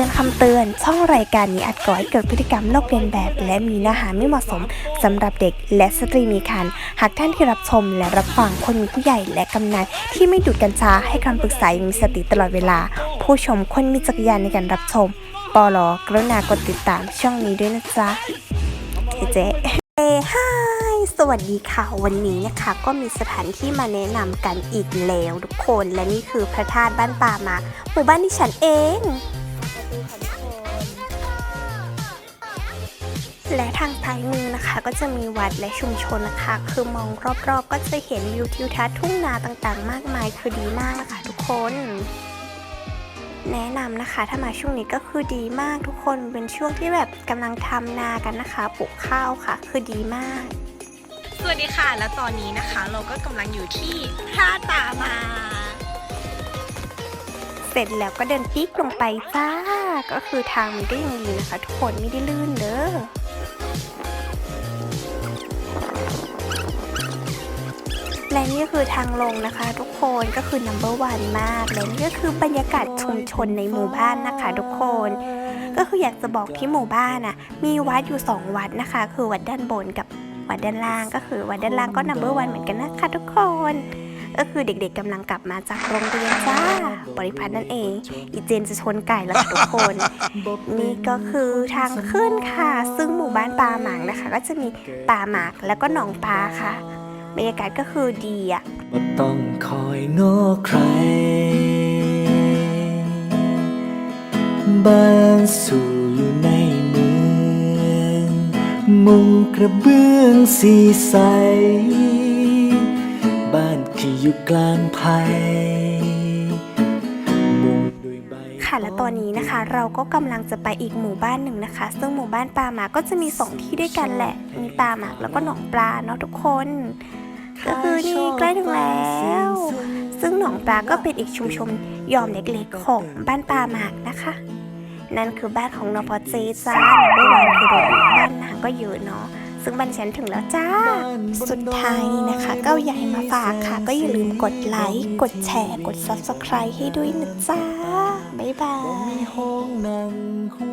ตือนคำเตือน ช่องรายการนี้อาจก่อให้เกิดพฤติกรรมลอกเลียนแบบ และมีเนื้อหาไม่เหมาะสมสำหรับเด็กและสตรีมีครรภ์หากท่านที่รับชมและรับฟังคนมีผู้ใหญ่และกำนันที่ไม่ดูดกัญชาให้คำปรึกษาอย่างมีสติตลอดเวลา ผู้ชมคนมีจักรยานในการรับชม ปลกรุณากดติดตามช่องนี้ด้วยนะจ๊ะเจ๊เจ๊ห้ายสวัสดีค่ะ วันนี้นะคะก็มีสถานที่มาแนะนำกันอีกแล้วทุกคน และนี่คือพระธาตุบ้านป่ามาหมู่บ้านที่ฉันเอง และทางซ้ายมือนะคะก็จะมีวัดและชุมชนนะคะ คือมองรอบๆ ก็จะเห็นวิวทิวทัศน์ทุ่งนาต่างๆ มากมายคือดีมากนะคะทุกคน แนะนำนะคะถ้ามาช่วงนี้ก็คือดีมากทุกคนเป็นช่วงที่แบบกำลังทำนากันนะคะปลูกข้าวค่ะ คือดีมาก สวัสดีค่ะ และตอนนี้นะคะ เราก็กำลังอยู่ที่ท่าตามา เสร็จแล้วก็เดินปิ๊กลงไปจ้า ก็คือทางมันก็ยังดีนะคะ ทุกคนไม่ได้ลื่นเด้อและนี่ก็คือทางลงนะคะ ทุกคนก็คือ number one มากและนี่ก็คือบรรยากาศชุมชนในหมู่บ้านนะคะ ทุกคน ก็คืออยากจะบอกที่หมู่บ้านน่ะ มีวัดอยู่ 2 วัดนะคะ คือวัดด้านบนกับวัดด้านล่างก็คือวัดด้านล่างก็ number one เหมือนกันนะคะ ทุกคน ก็คือเด็กๆกำลังกลับมาจากโรงเรียนจ้าบริพัตรนั่นเอง อีเจนจะชนไก่แล้วค่ะทุกคน นี่ก็คือทางขึ้นค่ะ ซึ่งหมู่บ้านปาหมากนะคะ ก็จะมีป่าหมากแล้วก็หนองปลาค่ะบรรยากาศก็คือดีอะว่าต้องคอยนอกใครบ้านสู่อยู่ในเมือง มุงกระเบื้องสีใสบ้าน ที่อยู่กลางไผ่มุงด้วยใบค่ะและตอนนี้นะคะ เราก็กำลังจะไปอีกหมู่บ้านหนึ่งนะคะ ซึ่งหมู่บ้านปลาหมากก็จะมีสองที่ด้วยกันแหละ มีปลาหมากแล้วก็หนองปลาเนาะทุกคนก็คือนี่ใกล้ถึงแล้ว ซึ่งหนองปลาก็เป็นอีกชุมชนยอมเล็กๆของบ้านปลาหมากนะคะ นั่นคือบ้านของนพเจจ้าเมื่อวานคือรถบ้านนางก็เยอะเนาะ ซึ่งบ้านฉันถึงแล้วจ้า สุดท้ายนี้นะคะ ก็เอาใหญ่มาฝากค่ะ ก็อย่าลืมกดไลค์ กดแชร์ กด subscribe ให้ด้วยนะจ้า บ๊ายบาบ่มียห้องนั่ง